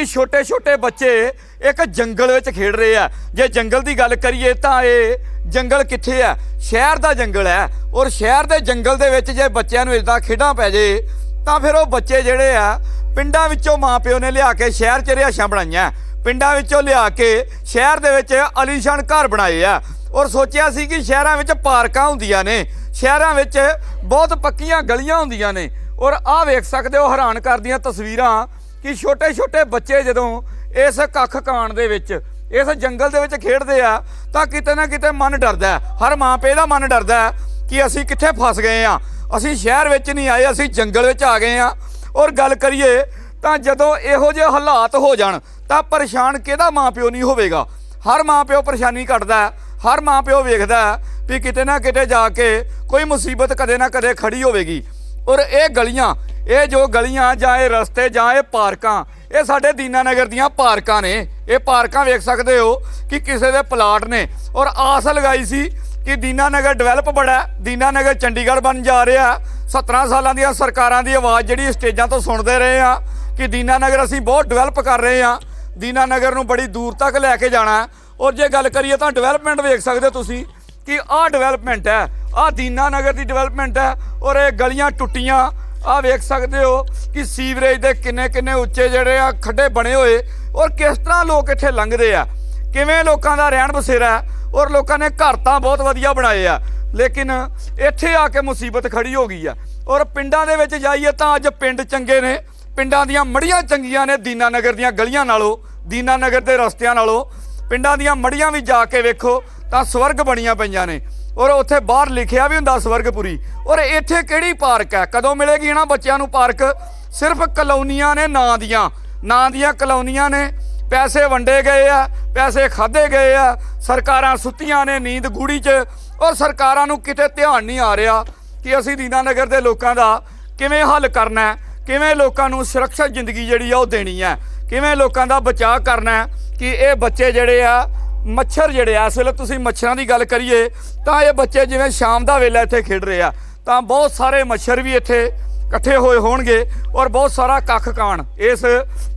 ਕਿ ਛੋਟੇ-ਛੋਟੇ ਬੱਚੇ ਇੱਕ ਜੰਗਲ ਵਿੱਚ ਖੇਡ ਰਹੇ ਆ। ਜੇ ਜੰਗਲ ਦੀ ਗੱਲ ਕਰੀਏ ਤਾਂ ਇਹ ਜੰਗਲ ਕਿੱਥੇ ਆ? ਸ਼ਹਿਰ ਦਾ ਜੰਗਲ ਹੈ ਔਰ ਸ਼ਹਿਰ ਦੇ ਜੰਗਲ ਦੇ ਵਿੱਚ ਜੇ ਬੱਚਿਆਂ ਨੂੰ ਇਦਾਂ ਖੇਡਾਂ ਪੈ ਜੇ, ਤਾਂ ਫਿਰ ਉਹ ਬੱਚੇ ਜਿਹੜੇ ਆ, ਪਿੰਡਾਂ ਵਿੱਚੋਂ ਮਾਪਿਓ ਨੇ ਲਿਆ ਕੇ ਸ਼ਹਿਰ 'ਚ ਰਿਹਾਇਸ਼ਾਂ ਬਣਾਈਆਂ। ਪਿੰਡਾਂ ਵਿੱਚੋਂ ਲਿਆ ਕੇ ਸ਼ਹਿਰ ਦੇ ਵਿੱਚ ਅਲੀਸ਼ਾਨ ਘਰ ਬਣਾਏ ਆ। ਔਰ ਸੋਚਿਆ ਸੀ ਕਿ ਸ਼ਹਿਰਾਂ ਵਿੱਚ ਪਾਰਕਾਂ ਹੁੰਦੀਆਂ ਨੇ, ਸ਼ਹਿਰਾਂ ਵਿੱਚ ਬਹੁਤ ਪੱਕੀਆਂ ਗਲੀਆਂ ਹੁੰਦੀਆਂ ਨੇ। ਔਰ ਆਹ ਵੇਖ ਸਕਦੇ ਹੋ ਹੈਰਾਨ ਕਰਦੀਆਂ ਤਸਵੀਰਾਂ। ਕਿ ਛੋਟੇ-ਛੋਟੇ ਬੱਚੇ ਜਦੋਂ ਇਸ ਕੱਖ ਕਾਣ ਦੇ ਵਿੱਚ, ਇਸ ਜੰਗਲ ਦੇ ਵਿੱਚ ਖੇਡਦੇ ਆ, ਤਾਂ ਕਿਤੇ ਨਾ ਕਿਤੇ ਮਨ ਡਰਦਾ ਹਰ ਮਾਂ ਪਿਓ ਦਾ ਮਨ ਡਰਦਾ ਕਿ ਅਸੀਂ ਕਿੱਥੇ ਫਸ ਗਏ ਆ। ਅਸੀਂ ਸ਼ਹਿਰ ਵਿੱਚ ਨਹੀਂ ਆਏ, ਅਸੀਂ ਜੰਗਲ ਵਿੱਚ ਆ ਗਏ ਆ। ਔਰ ਗੱਲ ਕਰੀਏ ਤਾਂ ਜਦੋਂ ਇਹੋ ਜਿਹੇ ਹਾਲਾਤ ਹੋ ਜਾਣ, ਤਾਂ ਪਰੇਸ਼ਾਨ ਕਿਹਦਾ ਮਾਂ ਪਿਓ ਨਹੀਂ ਹੋਵੇਗਾ? ਹਰ ਮਾਂ ਪਿਓ ਪਰੇਸ਼ਾਨੀ ਕੱਟਦਾ ਹਰ ਮਾਂ ਪਿਓ ਵੇਖਦਾ ਵੀ ਕਿਤੇ ਨਾ ਕਿਤੇ ਜਾ ਕੇ ਕੋਈ ਮੁਸੀਬਤ ਕਦੇ ਨਾ ਕਦੇ ਖੜੀ ਹੋਵੇਗੀ। ਔਰ ਇਹ ਗਲੀਆਂ ਇਹ ਜੋ ਗਲੀਆਂ ਜਾਂ ਇਹ ਰਸਤੇ ਜਾਂ ਇਹ ਪਾਰਕਾਂ ਇਹ ਸਾਡੇ ਦੀਨਾਨਗਰ ਦੀਆਂ ਪਾਰਕਾਂ ਨੇ। ਇਹ ਪਾਰਕਾਂ ਵੇਖ ਸਕਦੇ ਹੋ ਕਿ ਕਿਸੇ ਦੇ ਪਲਾਟ ਨੇ। ਔਰ ਆਸ ਲਗਾਈ ਸੀ ਕਿ ਦੀਨਾਨਗਰ ਡਿਵੈਲਪ ਬੜਾ ਹੈ, ਦੀਨਾਨਗਰ ਚੰਡੀਗੜ੍ਹ ਬਣ ਜਾ ਰਿਹਾ 17 ਸਾਲਾਂ ਦੀਆਂ ਸਰਕਾਰਾਂ ਦੀ ਆਵਾਜ਼ ਜਿਹੜੀ ਸਟੇਜਾਂ ਤੋਂ ਸੁਣਦੇ ਰਹੇ ਆ ਕਿ ਦੀਨਾਨਗਰ ਅਸੀਂ ਬਹੁਤ ਡਿਵੈਲਪ ਕਰ ਰਹੇ ਆ ਦੀਨਾਨਗਰ ਨੂੰ ਬੜੀ ਦੂਰ ਤੱਕ ਲੈ ਕੇ ਜਾਣਾ ਔਰ ਜੇ ਗੱਲ ਕਰੀਏ ਤਾਂ ਡਿਵੈਲਪਮੈਂਟ ਵੇਖ ਸਕਦੇ ਹੋ ਤੁਸੀਂ ਕਿ ਆਹ ਡਿਵੈਲਪਮੈਂਟ ਹੈ। ਆਹ ਦੀਨਾਨਗਰ ਦੀ ਡਿਵੈਲਪਮੈਂਟ ਹੈ। ਔਰ ਇਹ ਗਲੀਆਂ ਟੁੱਟੀਆਂ। ਆਹ ਵੇਖ ਸਕਦੇ ਹੋ ਕਿ ਸੀਵਰੇਜ ਦੇ ਕਿੰਨੇ ਕਿੰਨੇ ਉੱਚੇ ਜਿਹੜੇ ਆ ਖੱਡੇ ਬਣੇ ਹੋਏ ਔਰ ਕਿਸ ਤਰ੍ਹਾਂ ਲੋਕ ਇੱਥੇ ਲੰਘਦੇ ਆ। ਕਿਵੇਂ ਲੋਕਾਂ ਦਾ ਰਹਿਣ ਬਸੇਰਾ ਔਰ ਲੋਕਾਂ ਨੇ ਘਰ ਤਾਂ ਬਹੁਤ ਵਧੀਆ ਬਣਾਏ ਆ, ਲੇਕਿਨ ਇੱਥੇ ਆ ਕੇ ਮੁਸੀਬਤ ਖੜੀ ਹੋ ਗਈ ਆ। ਔਰ ਪਿੰਡਾਂ ਦੇ ਵਿੱਚ ਜਾਈਏ ਤਾਂ ਅੱਜ ਪਿੰਡ ਚੰਗੇ ਨੇ, ਪਿੰਡਾਂ ਦੀਆਂ ਮੜੀਆਂ ਚੰਗੀਆਂ ਨੇ ਦੀਨਾ ਨਗਰ ਦੀਆਂ ਗਲੀਆਂ ਨਾਲੋਂ, ਦੀਨਾ ਨਗਰ ਦੇ ਰਸਤਿਆਂ ਨਾਲੋਂ। ਪਿੰਡਾਂ ਦੀਆਂ ਮੜੀਆਂ ਵੀ ਜਾ ਕੇ ਵੇਖੋ ਤਾਂ ਸਵਰਗ ਬਣੀਆਂ ਪਈਆਂ ਨੇ। ਔਰ ਉੱਥੇ ਬਾਹਰ ਲਿਖਿਆ ਵੀ ਹੁੰਦਾ ਸਵਰਗਪੁਰੀ। ਔਰ ਇੱਥੇ ਕਿਹੜੀ ਪਾਰਕ ਹੈ? ਕਦੋਂ ਮਿਲੇਗੀ ਨਾ ਬੱਚਿਆਂ ਨੂੰ ਪਾਰਕ? ਸਿਰਫ ਕਲੋਨੀਆਂ ਨੇ ਨਾਂ ਦੀਆਂ। ਨਾਂ ਦੀਆਂ ਕਲੋਨੀਆਂ ਨੇ। ਪੈਸੇ ਵੰਡੇ ਗਏ ਆ, ਪੈਸੇ ਖਾਦੇ ਗਏ ਆ। ਸਰਕਾਰਾਂ ਸੁੱਤੀਆਂ ਨੇ ਨੀਂਦ ਗੂੜੀ 'ਚ। ਔਰ ਸਰਕਾਰਾਂ ਨੂੰ ਕਿਤੇ ਧਿਆਨ ਨਹੀਂ ਆ ਰਿਹਾ ਕਿ ਅਸੀਂ ਦੀਨਾਨਗਰ ਦੇ ਲੋਕਾਂ ਦਾ ਕਿਵੇਂ ਹੱਲ ਕਰਨਾ ਹੈ? ਕਿਵੇਂ ਲੋਕਾਂ ਨੂੰ ਸੁਰੱਖਿਅਤ ਜ਼ਿੰਦਗੀ ਜਿਹੜੀ ਆ ਉਹ ਦੇਣੀ ਹੈ? ਕਿਵੇਂ ਲੋਕਾਂ ਦਾ ਬਚਾਅ ਕਰਨਾ ਹੈ ਕਿ ਇਹ ਬੱਚੇ ਜਿਹੜੇ ਆ ਮੱਛਰ ਜਿਹੜੇ ਆ, ਇਸ ਵੇਲੇ ਤੁਸੀਂ ਮੱਛਰਾਂ ਦੀ ਗੱਲ ਕਰੀਏ, ਤਾਂ ਇਹ ਬੱਚੇ ਜਿਵੇਂ ਸ਼ਾਮ ਦਾ ਵੇਲਾ ਇੱਥੇ ਖੇਡ ਰਹੇ ਆ, ਤਾਂ ਬਹੁਤ ਸਾਰੇ ਮੱਛਰ ਵੀ ਇੱਥੇ ਇਕੱਠੇ ਹੋਏ ਹੋਣਗੇ ਔਰ ਬਹੁਤ ਸਾਰਾ ਕੱਖ ਕਾਣ ਇਸ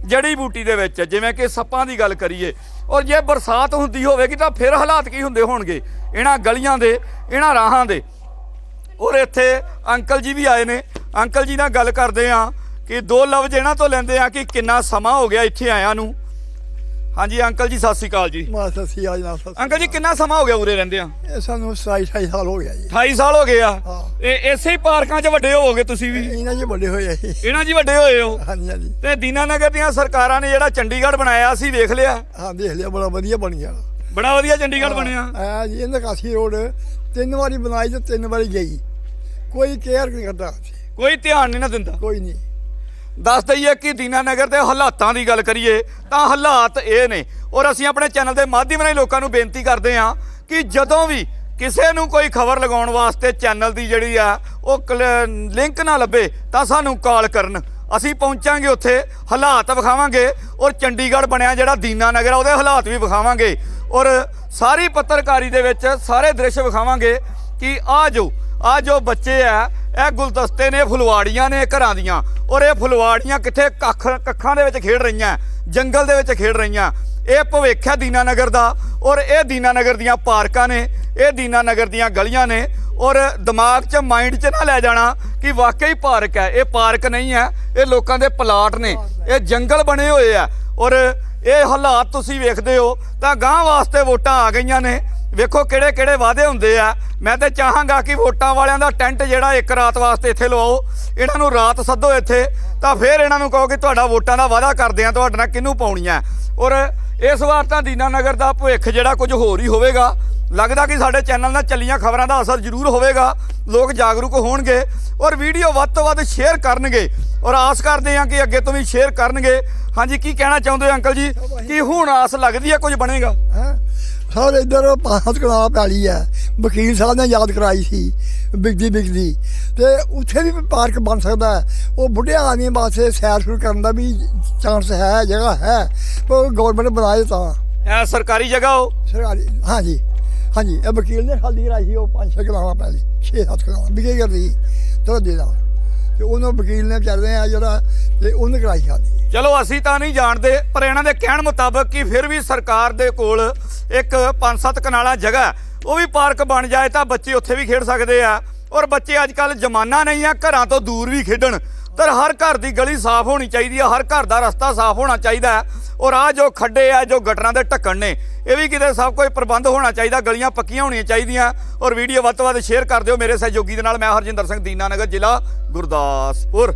ਜੜੀ ਬੂਟੀ ਦੇ ਵਿੱਚ, ਜਿਵੇਂ ਕਿ ਸੱਪਾਂ ਦੀ ਗੱਲ ਕਰੀਏ। ਔਰ ਜੇ ਬਰਸਾਤ ਹੁੰਦੀ ਹੋਵੇਗੀ ਤਾਂ ਫਿਰ ਹਾਲਾਤ ਕੀ ਹੁੰਦੇ ਹੋਣਗੇ? ਇਹਨਾਂ ਗਲੀਆਂ ਦੇ, ਇਹਨਾਂ ਰਾਹਾਂ ਦੇ। ਔਰ ਇੱਥੇ ਅੰਕਲ ਜੀ ਵੀ ਆਏ ਨੇ। ਅੰਕਲ ਜੀ ਨਾਲ ਗੱਲ ਕਰਦੇ ਆ ਕਿ ਦੋ ਲਫ਼ਜ਼ ਇਹਨਾਂ ਤੋਂ ਲੈਂਦੇ ਆ ਕਿ ਕਿੰਨਾ ਸਮਾਂ ਹੋ ਗਿਆ ਇੱਥੇ ਆਇਆਂ ਨੂੰ। ਹਾਂਜੀ ਅੰਕਲ ਜੀ ਸਤਿ ਸ਼੍ਰੀ ਅਕਾਲ ਜੀ। ਮਾਸਟਰ ਸੀ ਆਜ ਨਾਲ ਸਤਿ ਅੰਕਲ ਜੀ ਕਿੰਨਾ ਸਮਾਂ ਹੋ ਗਿਆ ਉਰੇ ਰਹਿੰਦੇ ਆ? ਇਹ ਸਾਨੂੰ 27 28 ਸਾਲ ਹੋ ਗਿਆ ਜੀ। 28 ਸਾਲ ਹੋ ਗਏ ਆ? ਹਾਂ। ਇਹ ਇਸੇ ਹੀ ਪਾਰਕਾਂ 'ਚ ਵੱਡੇ ਹੋਵੋਗੇ ਤੁਸੀਂ ਵੀ? ਇਹਨਾਂ ਜੀ ਵੱਡੇ ਹੋਏ ਆ ਜੀ। ਇਹਨਾਂ 'ਚ ਹੀ ਵੱਡੇ ਹੋਏ ਹੋ? ਹਾਂਜੀ ਹਾਂਜੀ। ਤੇ ਦੀਨਾਨਗਰ ਦੀਆਂ ਸਰਕਾਰਾਂ ਨੇ ਜਿਹੜਾ ਚੰਡੀਗੜ੍ਹ ਬਣਾਇਆ ਸੀ ਵੇਖ ਲਿਆ। ਹਾਂ ਦੇਖ ਲਿਆ ਬੜਾ ਵਧੀਆ ਬਣ ਗਿਆ। ਬੜਾ ਵਧੀਆ ਚੰਡੀਗੜ੍ਹ ਬਣਿਆ। ਆ ਜੀ ਇਹਨਾਂ ਕਾਸੀ ਰੋਡ ਤਿੰਨ ਵਾਰੀ ਬਣਾਈ ਤੇ ਤਿੰਨ ਵਾਰੀ ਗਈ। ਕੋਈ ਕੇਅਰ ਨਹੀਂ ਕਰਦਾ। ਸੀ ਕੋਈ ਧਿਆਨ ਨਹੀਂ ਨਾ ਦਿੰਦਾ। ਕੋਈ ਨਹੀਂ। ਦੱਸ ਦਈਏ ਕਿ ਦੀਨਾਨਗਰ ਦੇ ਹਾਲਾਤਾਂ ਦੀ ਗੱਲ ਕਰੀਏ, ਤਾਂ ਹਾਲਾਤ ਇਹ ਨੇ। ਔਰ ਅਸੀਂ ਆਪਣੇ ਚੈਨਲ ਦੇ ਮਾਧਿਅਮ ਰਾਹੀਂ ਲੋਕਾਂ ਨੂੰ ਬੇਨਤੀ ਕਰਦੇ ਹਾਂ ਕਿ ਜਦੋਂ ਵੀ ਕਿਸੇ ਨੂੰ ਕੋਈ ਖਬਰ ਲਗਾਉਣ ਵਾਸਤੇ ਚੈਨਲ ਦੀ ਜਿਹੜੀ ਆ, ਉਹ ਲਿੰਕ ਨਾ ਲੱਭੇ, ਤਾਂ ਸਾਨੂੰ ਕਾਲ ਕਰਨ। ਅਸੀਂ ਪਹੁੰਚਾਂਗੇ ਉੱਥੇ, ਹਾਲਾਤ ਵਿਖਾਵਾਂਗੇ ਔਰ ਚੰਡੀਗੜ੍ਹ ਬਣਿਆ ਜਿਹੜਾ ਦੀਨਾਨਗਰ ਆ, ਉਹਦੇ ਹਾਲਾਤ ਵੀ ਵਿਖਾਵਾਂਗੇ। ਔਰ ਸਾਰੀ ਪੱਤਰਕਾਰੀ ਦੇ ਵਿੱਚ ਸਾਰੇ ਦ੍ਰਿਸ਼ ਵਿਖਾਵਾਂਗੇ। ਕਿ ਆ ਜੋ ਆ ਜੋ ਬੱਚੇ ਆ ਇਹ ਗੁਲਦਸਤੇ ਨੇ ਫੁਲਵਾੜੀਆਂ ਨੇ ਘਰਾਂ ਦੀਆਂ, ਔਰ ਇਹ ਫੁਲਵਾੜੀਆਂ ਕਿੱਥੇ ਕੱਖ ਕੱਖਾਂ ਦੇ ਵਿੱਚ ਖੇਡ ਰਹੀਆਂ, ਜੰਗਲ ਦੇ ਵਿੱਚ ਖੇਡ ਰਹੀਆਂ। ਇਹ ਭਵਿੱਖ ਹੈ ਦੀਨਾਨਗਰ ਦਾ, ਔਰ ਇਹ ਦੀਨਾਨਗਰ ਦੀਆਂ ਪਾਰਕਾਂ ਨੇ, ਇਹ ਦੀਨਾਨਗਰ ਦੀਆਂ ਗਲੀਆਂ ਨੇ, ਔਰ ਦਿਮਾਗ 'ਚ, ਮਾਈਂਡ 'ਚ ਨਾ ਲੈ ਜਾਣਾ ਕਿ ਵਾਕਈ ਪਾਰਕ ਹੈ ਇਹ ਪਾਰਕ ਨਹੀਂ ਹੈ ਇਹ ਲੋਕਾਂ ਦੇ ਪਲਾਟ ਨੇ, ਇਹ ਜੰਗਲ ਬਣੇ ਹੋਏ ਆ ਔਰ ਇਹ ਹਾਲਾਤ ਤੁਸੀਂ ਵੇਖਦੇ ਹੋ, ਤਾਂ ਗਾਂ ਵਾਸਤੇ ਵੋਟਾਂ ਆ ਗਈਆਂ ਨੇ। ਵੇਖੋ ਕਿਹੜੇ ਕਿਹੜੇ ਵਾਅਦੇ ਹੁੰਦੇ ਆ। ਮੈਂ ਤੇ ਚਾਹਾਂਗਾ ਕਿ ਵੋਟਾਂ ਵਾਲਿਆਂ ਦਾ ਟੈਂਟ ਜਿਹੜਾ ਇੱਕ ਰਾਤ ਵਾਸਤੇ ਇੱਥੇ ਲਵਾਓ। ਇਹਨਾਂ ਨੂੰ ਰਾਤ ਸੱਦੋ ਇੱਥੇ, ਤਾਂ ਫਿਰ ਇਹਨਾਂ ਨੂੰ ਕਹੋ ਕਿ ਤੁਹਾਡਾ ਵੋਟਾਂ ਦਾ ਵਾਅਦਾ ਕਰਦੇ ਆ, ਤੁਹਾਡੇ ਨਾਲ ਕਿਹਨੂੰ ਪਾਉਣੀਆਂ ਔਰ ਇਸ ਵਾਰ ਤਾਂ ਦੀਨਾਨਗਰ ਦਾ ਭਵਿੱਖ ਜਿਹੜਾ ਕੁਝ ਹੋਰ ਹੀ ਹੋਵੇਗਾ। ਲੱਗਦਾ ਕਿ ਸਾਡੇ ਚੈਨਲ ਨਾਲ ਚੱਲੀਆਂ ਖਬਰਾਂ ਦਾ ਅਸਰ ਜ਼ਰੂਰ ਹੋਵੇਗਾ। ਲੋਕ ਜਾਗਰੂਕ ਹੋਣਗੇ ਔਰ ਵੀਡੀਓ ਵੱਧ ਤੋਂ ਵੱਧ ਸ਼ੇਅਰ ਕਰਨਗੇ। ਔਰ ਆਸ ਕਰਦੇ ਹਾਂ ਕਿ ਅੱਗੇ ਤੋਂ ਵੀ ਸ਼ੇਅਰ ਕਰਨਗੇ। ਹਾਂਜੀ, ਕੀ ਕਹਿਣਾ ਚਾਹੁੰਦੇ ਹੋ ਅੰਕਲ ਜੀ? ਕਿ ਹੁਣ ਆਸ ਲੱਗਦੀ ਹੈ ਕੁਝ ਬਣੇਗਾ? ਹੈ? ਸਾਰੇ ਇੱਧਰ ਪਾਹਤ ਕਲਾ ਪੈਲੀ ਹੈ ਵਕੀਲ ਸਾਹਿਬ ਨੇ ਯਾਦ ਕਰਾਈ ਸੀ ਬਿਗਦੀ ਬਿਗਦੀ ਤੇ ਉੱਥੇ ਵੀ ਪਾਰਕ ਬਣ ਸਕਦਾ ਉਹ ਬੁੱਢਿਆਂ ਆਦਮੀਆਂ ਵਾਸਤੇ ਸੈਰ ਸ਼ੁਰੂ ਕਰਨ ਦਾ ਵੀ ਚਾਂਸ ਹੈ ਜਗ੍ਹਾ ਹੈ। ਪਰ ਗਵਰਨਮੈਂਟ ਬਣਾਏ ਤਾਂ। ਇਹ ਸਰਕਾਰੀ ਜਗ੍ਹਾ ਹੋ ਸਰਕਾਰੀ ਹਾਂਜੀ ਹਾਂਜੀ। ਇਹ ਵਕੀਲ ਨੇ ਖਾਲੀ ਕਰਾਈ ਸੀ ਉਹ ਪੰਜ ਛੇ ਕਲਾਵਾਂ ਪਹਿਲੀ ਛੇ ਸੱਤ ਕਲਾਵਾਂ ਵਿਗੇ ਕਰਦੀ ਤੋ ਦੇ ਦਾ। ਤੇ ਉਹਨੂੰ ਵਕੀਲ ਨੇ ਵਿਚਾਰੇ ਆ ਜਿਹੜਾ, ਤੇ ਉਹਨੇ ਕਰਾਈ ਸ਼ਾਦੀ। ਚਲੋ, ਅਸੀਂ ਤਾਂ ਨਹੀਂ ਜਾਣਦੇ, ਪਰ ਇਹਨਾਂ ਦੇ ਕਹਿਣ ਮੁਤਾਬਕ ਕਿ ਫਿਰ ਵੀ ਸਰਕਾਰ ਦੇ ਕੋਲ ਇੱਕ 5-7 ਕਨਾਲਾ ਜਗ੍ਹਾ ਉਹ ਵੀ ਪਾਰਕ ਬਣ ਜਾਏ ਤਾਂ ਬੱਚੇ ਉੱਥੇ ਵੀ ਖੇਡ ਸਕਦੇ ਆ। ਔਰ ਬੱਚੇ ਅੱਜ ਕੱਲ ਜਮਾਨਾ ਨਹੀਂ ਆ, ਘਰਾਂ ਤੋਂ ਦੂਰ ਵੀ ਖੇਡਣ। ਪਰ ਹਰ ਘਰ ਦੀ ਗਲੀ ਸਾਫ਼ ਹੋਣੀ ਚਾਹੀਦੀ ਹੈ ਹਰ ਘਰ ਦਾ ਰਸਤਾ ਸਾਫ਼ ਹੋਣਾ ਚਾਹੀਦਾ ਹੈ। ਔਰ ਆ ਜੋ ਖੱਡੇ ਆ, ਜੋ ਗਟਰਾਂ ਦੇ ਢੱਕਣ ਨੇ, ਇਹ ਵੀ ਕਿਤੇ ਸਭ ਕੋਈ ਪ੍ਰਬੰਧ ਹੋਣਾ ਚਾਹੀਦਾ, ਗਲੀਆਂ ਪੱਕੀਆਂ ਹੋਣੀਆਂ ਚਾਹੀਦੀਆਂ ਔਰ ਵੀਡੀਓ ਵੱਧ ਤੋਂ ਵੱਧ ਸ਼ੇਅਰ ਕਰ ਦਿਓ ਮੇਰੇ ਸਹਿਯੋਗੀ ਦੇ ਨਾਲ, ਮੈਂ ਹਰਜਿੰਦਰ ਸਿੰਘ ਦੀਨਾਨਗਰ ਜ਼ਿਲ੍ਹਾ ਗੁਰਦਾਸਪੁਰ